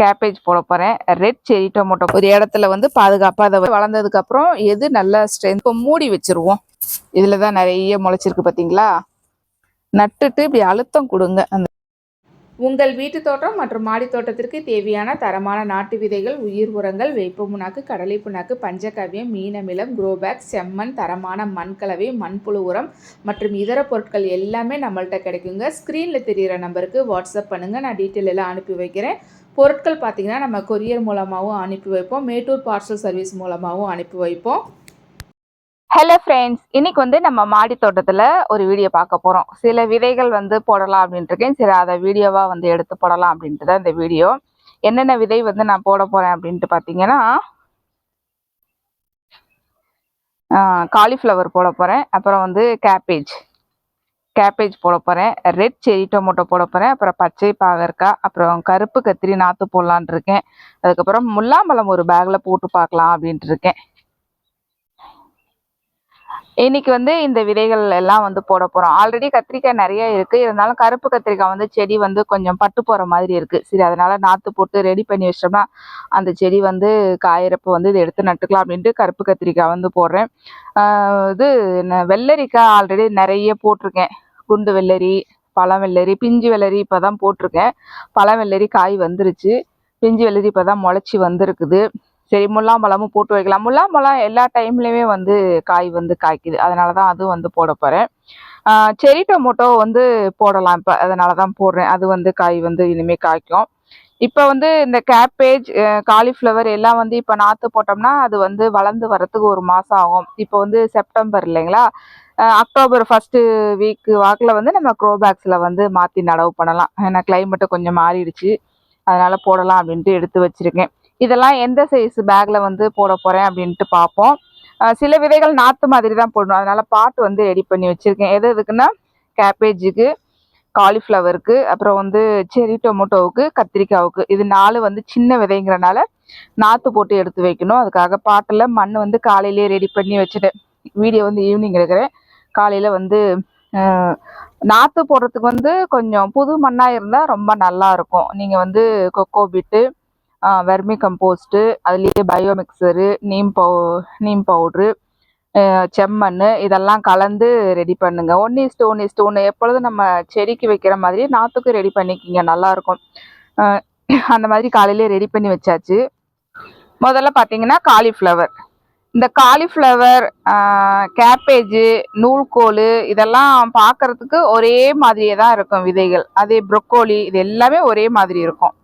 Cabbage போட போகிறேன் red செரி டொமேட்டோ ஒரு இடத்துல வந்து பாதுகாப்பாக அதை வளர்ந்ததுக்கப்புறம் எது நல்லா ஸ்ட்ரென்த் இப்போ மூடி வச்சிருவோம். இதில் தான் நிறைய முளைச்சிருக்கு பார்த்தீங்களா நட்டுட்டு இப்படி அழுத்தம் கொடுங்க. அந்த உங்கள் வீட்டு தோட்டம் மற்றும் மாடி தோட்டத்திற்கு தேவையான தரமான நாட்டு விதைகள் உயிர் உரங்கள் வேப்ப புண்ணாக்கு கடலை புண்ணாக்கு பஞ்சகவ்யம் மீனமிலம் குரோபேக் செம்மண் தரமான மண் கலவை மண்புழு உரம் மற்றும் இதர பொருட்கள் எல்லாமே நம்மள்ட்ட கிடைக்குங்க. ஸ்க்ரீனில் தெரிகிற நம்பருக்கு வாட்ஸ்அப் பண்ணுங்கள் நான் டீட்டெயில் எல்லாம் அனுப்பி வைக்கிறேன். பொருட்கள் பார்த்தீங்கன்னா நம்ம கொரியர் மூலமாகவும் அனுப்பி வைப்போம். மேட்டூர் பார்சல் சர்வீஸ் மூலமாகவும் அனுப்பி வைப்போம். ஹலோ ஃப்ரெண்ட்ஸ் இன்னைக்கு வந்து நம்ம மாடி தோட்டத்தில் ஒரு வீடியோ பார்க்க போகிறோம் சில விதைகள் வந்து போடலாம் அப்படின்ட்டு இருக்கேன். சரி அதை வீடியோவாக வந்து எடுத்து போடலாம் அப்படின்ட்டு தான் இந்த வீடியோ. என்னென்ன விதை வந்து நான் போட போகிறேன் அப்படின்ட்டு பார்த்தீங்கன்னா காலிஃப்ளவர் போட போகிறேன் அப்புறம் வந்து கேபேஜ் கேபேஜ் போட போகிறேன் ரெட் செரி டொமேட்டோ போட போகிறேன் அப்புறம் பச்சை பாகற்காய் அப்புறம் கருப்பு கத்திரி நாற்று போடலான் இருக்கேன். அதுக்கப்புறம் முல்லாம்பழம் ஒரு பேக்கில் போட்டு பார்க்கலாம் அப்படின்ட்டு இருக்கேன். இன்னைக்கு வந்து இந்த விதைகள் எல்லாம் வந்து போட போகிறோம் ஆல்ரெடி கத்திரிக்காய் நிறைய இருக்குது இருந்தாலும் கருப்பு கத்திரிக்காய் வந்து செடி வந்து கொஞ்சம் பட்டு போகிற மாதிரி இருக்குது சரி அதனால் நாற்று போட்டு ரெடி பண்ணி வச்சிட்டோம்னா அந்த செடி வந்து காயிறப்போ வந்து இதை எடுத்து நட்டுக்கலாம் அப்படின்ட்டு கருப்பு கத்திரிக்காய் வந்து போடுறேன். இது வெள்ளரிக்காய் ஆல்ரெடி நிறைய போட்டிருக்கேன். குண்டு வெள்ளரி பழம் வெள்ளரி பிஞ்சு வெள்ளரி இப்போ தான் போட்டிருக்கேன். பழம் வெள்ளரி காய் வந்துருச்சு. பிஞ்சு வெள்ளரி இப்போ தான் முளைச்சி வந்திருக்குது. சரி முல்லாம்பழமும் போட்டு வைக்கலாம். முல்லாம்பழம் எல்லா டைம்லையுமே வந்து காய் வந்து காய்க்குது. அதனால தான் அதுவும் வந்து போட போகிறேன் செரி டொமேட்டோ வந்து போடலாம். இப்போ அதனால தான் போடுறேன். அது வந்து காய் வந்து இனிமேல் காய்க்கும். இப்போ வந்து இந்த கேப்பேஜ் காலிஃப்ளவர் எல்லாம் வந்து இப்போ நாற்று போட்டோம்னா அது வந்து வளர்ந்து வரத்துக்கு ஒரு மாதம் ஆகும். இப்போ வந்து செப்டம்பர் இல்லைங்களா? அக்டோபர் ஃபஸ்ட்டு வீக்கு வாக்கில் வந்து நம்ம க்ரோபேக்ஸில் வந்து மாற்றி நடவு பண்ணலாம். ஏன்னா கிளைமேட்டு கொஞ்சம் மாறிடுச்சு. அதனால் போடலாம் அப்படின்ட்டு எடுத்து வச்சுருக்கேன். இதெல்லாம் எந்த சைஸ் பேக்கில் வந்து போட போகிறேன் அப்படின்ட்டு பார்ப்போம். சில விதைகள் நாற்று மாதிரி தான் போடணும். அதனால் பாட்டு வந்து ரெடி பண்ணி வச்சுருக்கேன். எது எதுக்குன்னா கேபேஜுக்கு காலிஃப்ளவருக்கு அப்புறம் வந்து செரி டொமோட்டோவுக்கு கத்திரிக்காவுக்கு. இது நாலு வந்து சின்ன விதைங்கிறனால நாற்று போட்டு எடுத்து வைக்கணும். அதுக்காக பாட்டில் மண் வந்து காலையிலேயே ரெடி பண்ணி வச்சுட்டேன். வீடியோ வந்து ஈவினிங் எடுக்கிறேன். காலையில் வந்து நாற்று போடுறதுக்கு வந்து கொஞ்சம் புது மண்ணாக இருந்தால் ரொம்ப நல்லா இருக்கும். நீங்கள் வந்து கொக்கோ பிட்டு வெர்மி கம்போஸ்ட்டு அதுலேயே பயோ மிக்சரு நீம் பவு நீம் பவுட்ரு செம்மண் இதெல்லாம் கலந்து ரெடி பண்ணுங்க. ஒன் இஸ்ட் ஒன் இஸ்ட் ஒன்று எப்பொழுதும் நம்ம செடிக்கு வைக்கிற மாதிரி நாற்றுக்கும் ரெடி பண்ணிக்கிங்க. நல்லாயிருக்கும் அந்த மாதிரி காலையிலே ரெடி பண்ணி வச்சாச்சு. முதல்ல பார்த்தீங்கன்னா காலிஃப்ளவர். இந்த காலிஃப்ளவர் கேப்பேஜு நூல்கோல் இதெல்லாம் பார்க்கறதுக்கு ஒரே மாதிரியே தான் இருக்கும் விதைகள். அதே ப்ரொக்கோலி இது எல்லாமே ஒரே மாதிரி இருக்கும்.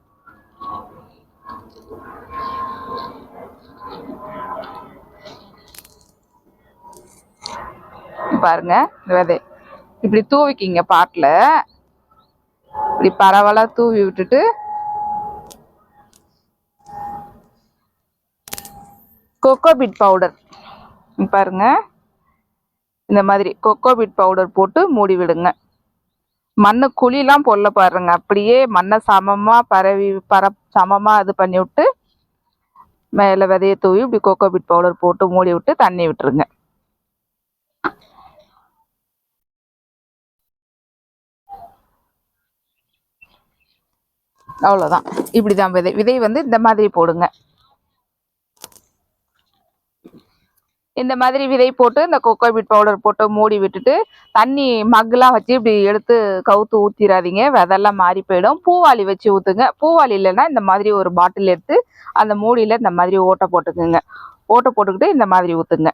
பாருங்க விதை. இப்படி தூவிக்கிங்க பாட்டில். இப்படி பரவலாக தூவி விட்டுட்டு கொக்கோ பிட் பவுடர் பாருங்க. இந்த மாதிரி கொக்கோ பிட் பவுடர் போட்டு மூடி விடுங்க. மண்ணு குழிலாம் பொல்ல பாருங்க. அப்படியே மண்ணை சமமாக பரவி பர சமமாக இது பண்ணி விட்டு மேலே விதைய தூவி இப்படி கொக்கோபிட் பவுடர் போட்டு மூடி விட்டு தண்ணி விட்டுருங்க. அவ்வளோதான். இப்படி தான் விதை. விதை வந்து இந்த மாதிரி போடுங்க. இந்த மாதிரி விதை போட்டு இந்த கொக்கோ பீட் பவுடர் போட்டு மூடி விட்டுட்டு தண்ணி மக்லாம் வச்சு இப்படி எடுத்து கவுத்து ஊற்றிடாதீங்க விதெல்லாம் மாறி போயிடும். பூவாளி வச்சு ஊற்றுங்க பூவாளி இல்லைன்னா இந்த மாதிரி ஒரு பாட்டில் எடுத்து அந்த மூடியில் இந்த மாதிரி ஓட்டை போட்டுக்குங்க. ஓட்டை போட்டுக்கிட்டு இந்த மாதிரி ஊற்றுங்க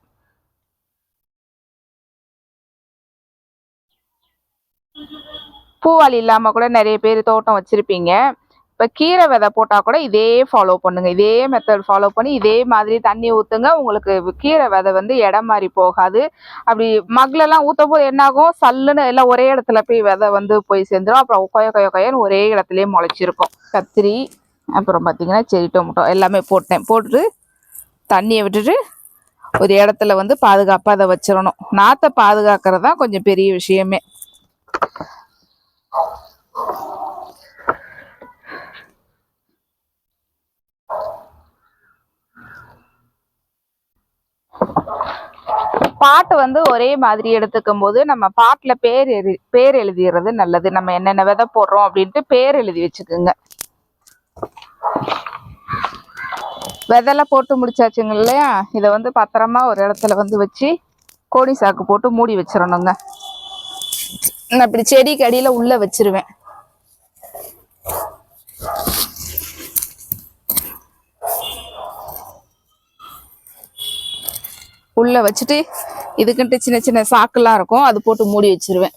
பூவாளி இல்லாமல் கூட நிறைய பேர் தோட்டம் வச்சுருப்பீங்க. இப்போ கீரை விதை போட்டால் கூட இதே ஃபாலோ பண்ணுங்க. இதே மெத்தட் ஃபாலோ பண்ணி இதே மாதிரி தண்ணி ஊற்றுங்க உங்களுக்கு கீரை விதை வந்து இடம் மாறி போகாது. அப்படி மகளெல்லாம் ஊற்றும் போது என்னாகும்? சல்லுன்னு எல்லாம் ஒரே இடத்துல போய் விதை வந்து போய் சேர்ந்துடும் அப்புறம் கொய கொய கொயன்னு ஒரே இடத்துலயே முளைச்சிருக்கும். கத்திரி அப்புறம் பார்த்தீங்கன்னா செரி டொமேட்டோ எல்லாமே போட்டேன். போட்டுட்டு தண்ணியை விட்டுட்டு ஒரு இடத்துல வந்து பாதுகாப்பாக அதை வச்சிடணும். நாற்றை பாதுகாக்கிறது தான் கொஞ்சம் பெரிய விஷயமே. பாட்டு வந்து ஒரே மாதிரி எடுத்துக்கும் போது நம்ம பாட்டுல பேர் எழு பேர் எழுதிடுறது நல்லது. நம்ம என்னென்ன விதை போடுறோம் அப்படின்ட்டு பேர் எழுதி வச்சுக்கோங்க. விதெல்லாம் போட்டு முடிச்சாச்சுங்க இல்லையா? இதை வந்து பத்திரமா ஒரு இடத்துல வந்து வச்சு கோணி சாக்கு போட்டு மூடி வச்சிடணுங்க நான் இப்படி செடிக்கு அடியில் உள்ள வச்சிருவேன். உள்ள வச்சுட்டு இதுக்குன்ட்டு சின்ன சின்ன சாக்குலாம் இருக்கும். அது போட்டு மூடி வச்சிருவேன்.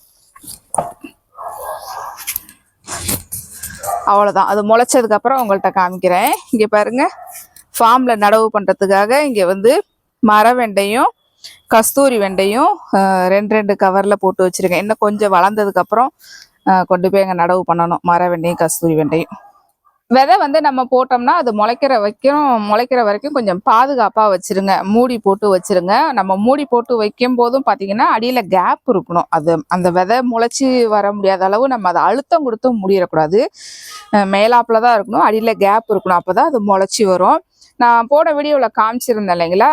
அவ்வளோதான் அது முளைச்சதுக்கு அப்புறம் உங்கள்கிட்ட காமிக்கிறேன். இங்கே பாருங்க. ஃபார்மில் நடவு பண்ணுறதுக்காக இங்கே வந்து மர வெண்டையும் கஸ்தூரி வெண்டையும் ரெண்டு ரெண்டு கவரில் போட்டு வச்சுருக்கேன். இன்னும் கொஞ்சம் வளர்ந்ததுக்கப்புறம் கொண்டு போய் அங்கே நடவு பண்ணணும். மர வெண்டையும் கஸ்தூரி வெண்டையும். விதை வந்து நம்ம போட்டோம்னா அது முளைக்கிற வரைக்கும் முளைக்கிற வரைக்கும் கொஞ்சம் பாதுகாப்பாக வச்சுருங்க. மூடி போட்டு வச்சிருங்க. நம்ம மூடி போட்டு வைக்கும் போதும் பார்த்தீங்கன்னா அடியில் கேப் இருக்கணும். அது அந்த விதை முளைச்சி வர முடியாத அளவு நம்ம அதை அழுத்தம் கொடுத்து மூடிடக்கூடாது மேலாப்பில் தான் இருக்கணும். அடியில் கேப் இருக்கணும். அப்போ தான் அது முளைச்சி வரும். நான் போன வீடியோவில் காமிச்சிருந்தேன் இல்லைங்களா?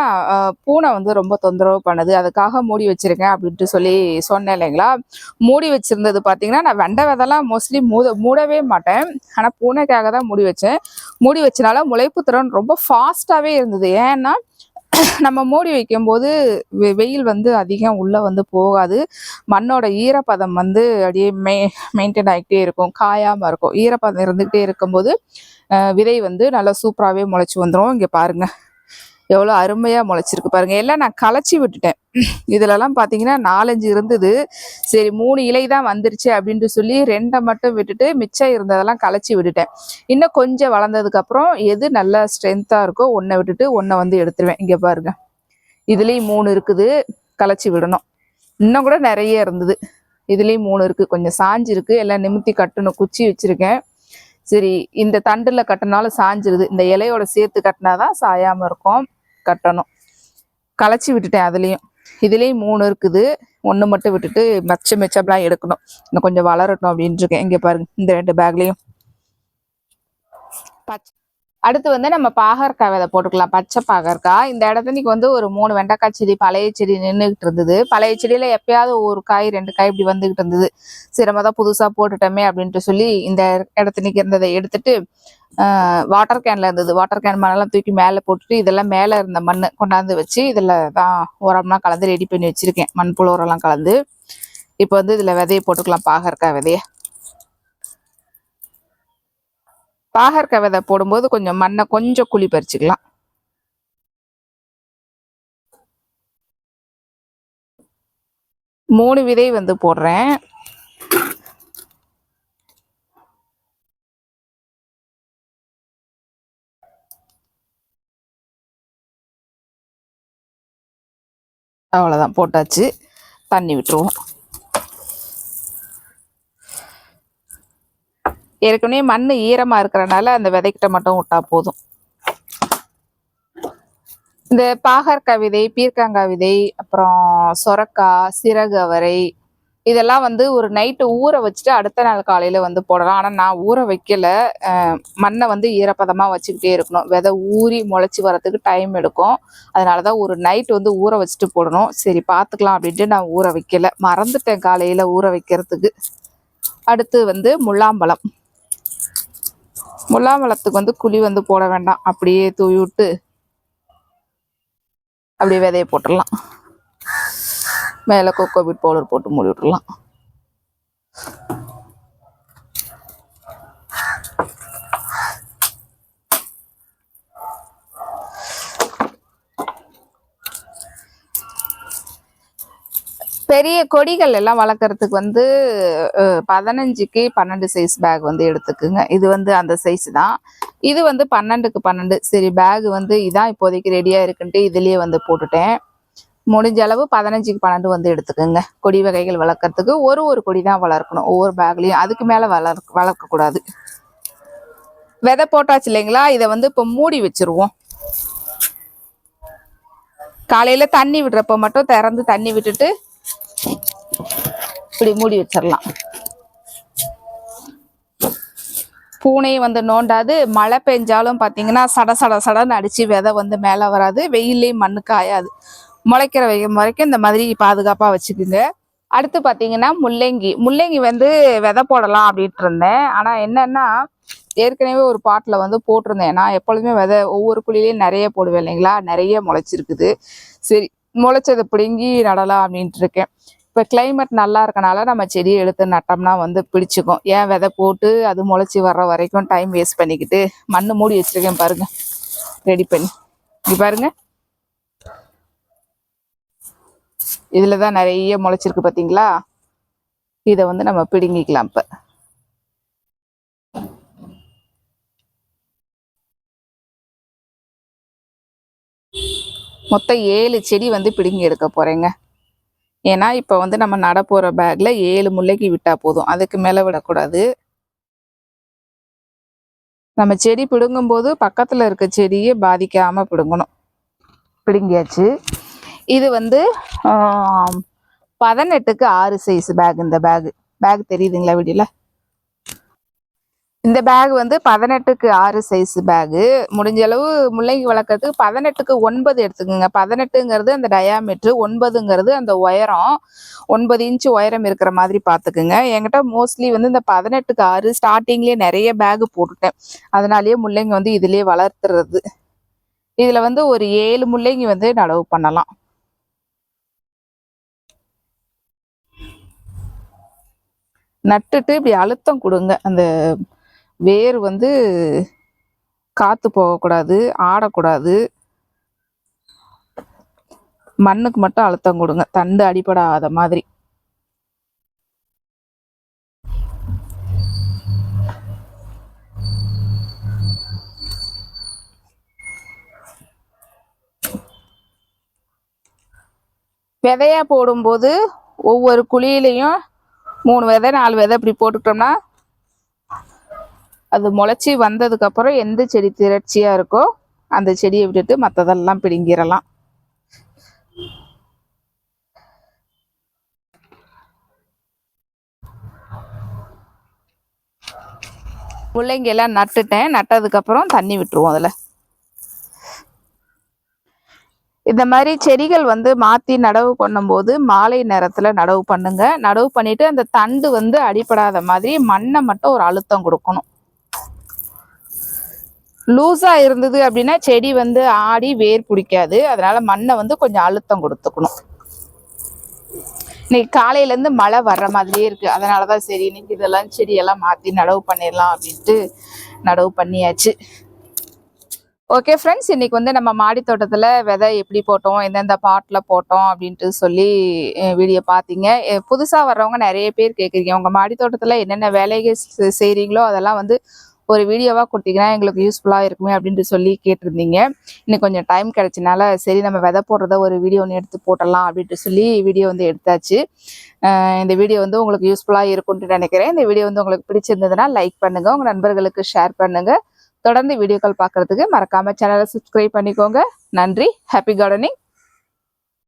பூனை வந்து ரொம்ப தொந்தரவு பண்ணுது. அதுக்காக மூடி வச்சுருக்கேன் அப்படின்ட்டு சொல்லி சொன்னேன் இல்லைங்களா? மூடி வச்சுருந்தது பார்த்தீங்கன்னா நான் வெண்டை விதெல்லாம் மோஸ்ட்லி மூட மூடவே மாட்டேன். ஆனால் பூனைக்காக தான் மூடி வச்சேன். மூடி வச்சனால முளைப்பு திறன் ரொம்ப ஃபாஸ்ட்டாகவே இருந்தது. ஏன்னா நம்ம மூடி வைக்கும்போது வெ- வெயில் வந்து அதிகம் உள்ளே வந்து போகாது. மண்ணோட ஈரப்பதம் வந்து அப்படியே மெ மெயின்டைன் ஆகிட்டே இருக்கும். காயாமல் இருக்கும். ஈரப்பதம் இருந்துகிட்டே இருக்கும்போது விதை வந்து நல்லா சூப்பராகவே முளைச்சி வந்துடும் இங்கே பாருங்க. எவ்வளோ அருமையாக முளைச்சிருக்கு பாருங்கள் எல்லாம் நான் களைச்சி விட்டுட்டேன். இதுலலாம் பார்த்தீங்கன்னா நாலஞ்சு இருந்தது. சரி மூணு இலை தான் வந்துருச்சு அப்படின்ட்டு சொல்லி ரெண்டை மட்டும் விட்டுட்டு மிச்சம் இருந்ததெல்லாம் களைச்சி விட்டுட்டேன். இன்னும் கொஞ்சம் வளர்ந்ததுக்கப்புறம் எது நல்லா ஸ்ட்ரென்த்தாக இருக்கோ ஒன்றை விட்டுட்டு ஒன்றை வந்து எடுத்துருவேன். இங்கே பாருங்கள் இதுலேயும் மூணு இருக்குது. களைச்சி விடணும். இன்னும் கூட நிறைய இருந்தது. இதுலேயும் மூணு இருக்குது கொஞ்சம் சாஞ்சுருக்கு. எல்லாம் நிமித்தி கட்டணும் குச்சி வச்சுருக்கேன். சரி இந்த தண்டில் கட்டினாலும் சாஞ்சிருது. இந்த இலையோட சேர்த்து கட்டினாதான் சாயாமல் இருக்கும். கட்டணும். களைச்சி விட்டுட்டேன் அதுலேயும். இதுலேயும் மூணு இருக்குது. ஒன்று மட்டும் விட்டுட்டு மச்ச மிச்சம்லாம் எடுக்கணும். இன்னும் கொஞ்சம் வளரட்டும் அப்படின்ட்டு இருக்கேன். இங்கே பாருங்க இந்த ரெண்டு பேக்லேயும் பச்சை அடுத்து வந்து நம்ம பாகற்காய் விதை போட்டுக்கலாம். பச்சை பாகற்காய். இந்த இடத்துக்கு வந்து ஒரு மூணு வெண்டைக்காய் செடி பழைய செடி நின்றுக்கிட்டு இருந்தது. பழைய செடியில் எப்பயாவது ஒரு காய் ரெண்டு காய் இப்படி வந்துகிட்டு இருந்தது. சிரமம் தான் புதுசாக போட்டுட்டோமே அப்படின்ட்டு சொல்லி இந்த இடத்துக்கு இருந்ததை எடுத்துட்டு வாட்டர் கேனில் இருந்தது. வாட்டர் கேன் மண்ணெல்லாம் தூக்கி மேலே போட்டுட்டு இதெல்லாம் மேலே இருந்த மண் கொண்டாந்து வச்சு இதில் தான் உரம்லாம் கலந்து ரெடி பண்ணி வச்சுருக்கேன். மண்புழு உரம்லாம் கலந்து. இப்போ வந்து இதில் விதையை போட்டுக்கலாம் பாகற்காய் விதைய. பாகற்காய் விதை போடும்போது கொஞ்சம் மண்ணை கொஞ்சம் குழி பறிச்சுக்கலாம். மூணு விதை வந்து போடுறேன். அவ்வளோதான் போட்டாச்சு. தண்ணி விட்டுருவோம். ஏற்கனவே மண் ஈரமாக இருக்கிறனால அந்த விதைக்கிட்ட மட்டும் விட்டா போதும். இந்த பாகற்காய் விதை பீர்க்காங்காய் விதை அப்புறம் சொரக்காய் சிறகு அவரை இதெல்லாம் வந்து ஒரு நைட்டு ஊற வச்சுட்டு அடுத்த நாள் காலையில் வந்து போடலாம். ஆனால் நான் ஊற வைக்கல. மண்ணை வந்து ஈரப்பதமாக வச்சுக்கிட்டே இருக்கணும். விதை ஊறி முளைச்சி வரத்துக்கு டைம் எடுக்கும். அதனால தான் ஒரு நைட் வந்து ஊற வச்சுட்டு போடணும். சரி பார்த்துக்கலாம் அப்படின்ட்டு நான் ஊற வைக்கல. மறந்துட்டேன் காலையில் ஊற வைக்கிறதுக்கு. அடுத்து வந்து முலாம்பழம் முலாம்பழத்துக்கு வந்து குழி வந்து போட வேண்டாம். அப்படியே தூவி விட்டு அப்படியே விதைய போட்டுடலாம். மேலே கொக்கோ பீட் பவுடர் போட்டு மூடி விட்டுறலாம் பெரிய கொடிகள் எல்லாம் வளர்க்குறதுக்கு வந்து பதினஞ்சுக்கு பன்னெண்டு சைஸ் பேக் வந்து எடுத்துக்குங்க. இது வந்து அந்த சைஸ் தான். இது வந்து பன்னெண்டுக்கு பன்னெண்டு. சரி பேக் வந்து இதான் இப்போதைக்கு ரெடியாக இருக்குன்ட்டு இதுலேயே வந்து போட்டுட்டேன். முடிஞ்ச அளவு பதினஞ்சுக்கு பன்னெண்டு வந்து எடுத்துக்கோங்க. கொடி வகைகள் வளர்க்குறதுக்கு ஒரு ஒரு கொடி தான் வளர்க்கணும். ஒவ்வொரு பேக்லேயும் அதுக்கு மேலே வளர் வளர்க்கக்கூடாது. விதை போட்டாச்சு இல்லைங்களா? இதை வந்து இப்போ மூடி வச்சுருவோம். காலையில் தண்ணி விடுறப்ப மட்டும் திறந்து தண்ணி விட்டுட்டு இப்படி மூடி வச்சிடலாம் பூனை வந்து நோண்டாது. மழை பெஞ்சாலும் பார்த்தீங்கன்னா சட சட சடன்னு அடித்து விதை வந்து மேலே வராது. வெயிலையும் மண்ணு காயாது. முளைக்கிற வெயில் வரைக்கும் இந்த மாதிரி பாதுகாப்பாக வச்சுக்குங்க. அடுத்து பார்த்தீங்கன்னா முள்ளங்கி. முள்ளங்கி வந்து விதை போடலாம் அப்படின்ட்டு இருந்தேன். ஆனால் என்னென்னா ஏற்கனவே ஒரு பாட்டில் வந்து போட்டிருந்தேன். நான் எப்பொழுதுமே விதை ஒவ்வொரு குழிலையும் நிறைய போடுவேன் இல்லைங்களா? நிறைய முளைச்சிருக்குது. சரி முளைச்சதை பிடுங்கி நடலாம் அப்படின்ட்டு இருக்கேன். இப்போ கிளைமேட் நல்லா இருக்கனால நம்ம செடியை எடுத்து நட்டோம்னா வந்து பிடிச்சிக்கும். ஏன் விதை போட்டு அது முளைச்சி வர்ற வரைக்கும் டைம் வேஸ்ட் பண்ணிக்கிட்டு மண் மூடி வச்சிருக்கேன் பாருங்க. ரெடி பண்ணி. இங்கே பாருங்க. இதில் தான் நிறைய முளைச்சிருக்கு பார்த்தீங்களா இதை வந்து நம்ம பிடுங்கிக்கலாம் இப்போ. மொத்தம் ஏழு செடி வந்து பிடுங்கி எடுக்க போகிறேங்க ஏன்னா இப்போ வந்து நம்ம நட போற பேக்ல ஏழு முல்லைக்கு விட்டா போதும். அதுக்கு மேல விடக்கூடாது. நம்ம செடி பிடுங்கும்போது பக்கத்துல இருக்க செடியை பாதிக்காம பிடுங்கணும். பிடுங்கியாச்சு. இது வந்து பதினெட்டுக்கு ஆறு சைஸ் பேக் இந்த பேக் பேக் தெரியுதுங்களா வீடியோல? இந்த பேக் வந்து பதினெட்டுக்கு ஆறு சைஸ் பேகு முடிஞ்ச அளவு முள்ளங்கி வளர்க்கறதுக்கு பதினெட்டுக்கு ஒன்பது எடுத்துக்கோங்க. பதினெட்டுங்கிறது அந்த டயாமீட்ரு ஒன்பதுங்கிறது அந்த உயரம். ஒன்பது இன்ச் உயரம் இருக்கிற மாதிரி பார்த்துக்குங்க. என்கிட்ட மோஸ்ட்லி வந்து இந்த பதினெட்டுக்கு ஆறு ஸ்டார்டிங்லேயே நிறைய பேகு போட்டுட்டேன். அதனாலேயே முள்ளங்கி வந்து இதுலேயே வளர்த்துறது. இதில் வந்து ஒரு ஏழு முள்ளங்கி வந்து நடவு பண்ணலாம். நட்டுட்டு இப்படி அழுத்தம் கொடுங்க. அந்த வேர் வந்து காற்று போகக்கூடாது ஆடக்கூடாது. மண்ணுக்கு மட்டும் அழுத்தம் கொடுங்க. தண்டு அடிப்படாத மாதிரி. விதையா போடும்போது ஒவ்வொரு குழியிலையும் மூணு விதை நாலு விதை இப்படி போட்டுக்கிட்டோம்னா அது முளைச்சி வந்ததுக்கப்புறம் எந்த செடி திரட்சியாக இருக்கோ அந்த செடியை விட்டுட்டு மற்றதெல்லாம் பிடுங்கிடலாம் முள்ளங்கி எல்லாம் நட்டுட்டேன். நட்டதுக்கப்புறம் தண்ணி விட்டுருவோம் அதில். இந்த மாதிரி செடிகள் வந்து மாற்றி நடவு பண்ணும்போது மாலை நேரத்தில் நடவு பண்ணுங்க. நடவு பண்ணிட்டு அந்த தண்டு வந்து அடிப்படாத மாதிரி மண்ணை மட்டும் ஒரு அழுத்தம் கொடுக்கணும். லூஸாக இருந்தது அப்படின்னா செடி வந்து ஆடி வேர் பிடிக்காது. அதனால் மண்ணை வந்து கொஞ்சம் அழுத்தம் கொடுத்துக்கணும். இன்னைக்கு காலையிலேருந்து மழை வர்ற மாதிரியே இருக்குது அதனால தான் சரி இன்னைக்கு இதெல்லாம் செடியெல்லாம் மாற்றி நடவு பண்ணிடலாம் அப்படின்ட்டு நடவு பண்ணியாச்சு. ஓகே ஃப்ரெண்ட்ஸ் இன்றைக்கி வந்து நம்ம மாடி தோட்டத்தில் விதை எப்படி போட்டோம் எந்தெந்த பாட்டில் போட்டோம் அப்படின்ட்டு சொல்லி வீடியோ பார்த்தீங்க. புதுசாக வர்றவங்க நிறைய பேர் கேட்குறீங்க உங்கள் மாடி தோட்டத்தில் என்னென்ன வேலைகள் செய்கிறீங்களோ அதெல்லாம் வந்து ஒரு வீடியோவாக கொடுத்தீங்கன்னா எங்களுக்கு யூஸ்ஃபுல்லாக இருக்குமே அப்படின்ட்டு சொல்லி கேட்டிருந்தீங்க. இன்னும் கொஞ்சம் டைம் கிடைச்சனால சரி நம்ம விதை போடுறத ஒரு வீடியோ ஒன்று எடுத்து போட்டலாம் அப்படின்ட்டு சொல்லி வீடியோ வந்து எடுத்தாச்சு. இந்த வீடியோ வந்து உங்களுக்கு யூஸ்ஃபுல்லாக இருக்கும்னு நினைக்கிறேன். இந்த வீடியோ வந்து உங்களுக்கு பிடிச்சிருந்ததுன்னா லைக் பண்ணுங்கள் உங்கள் நண்பர்களுக்கு ஷேர் பண்ணுங்கள் தொடர்ந்து வீடியோக்கள் பார்க்கறதுக்கு மறக்காமல் சேனலை சப்ஸ்கிரைப் பண்ணிக்கோங்க. நன்றி. Happy gardening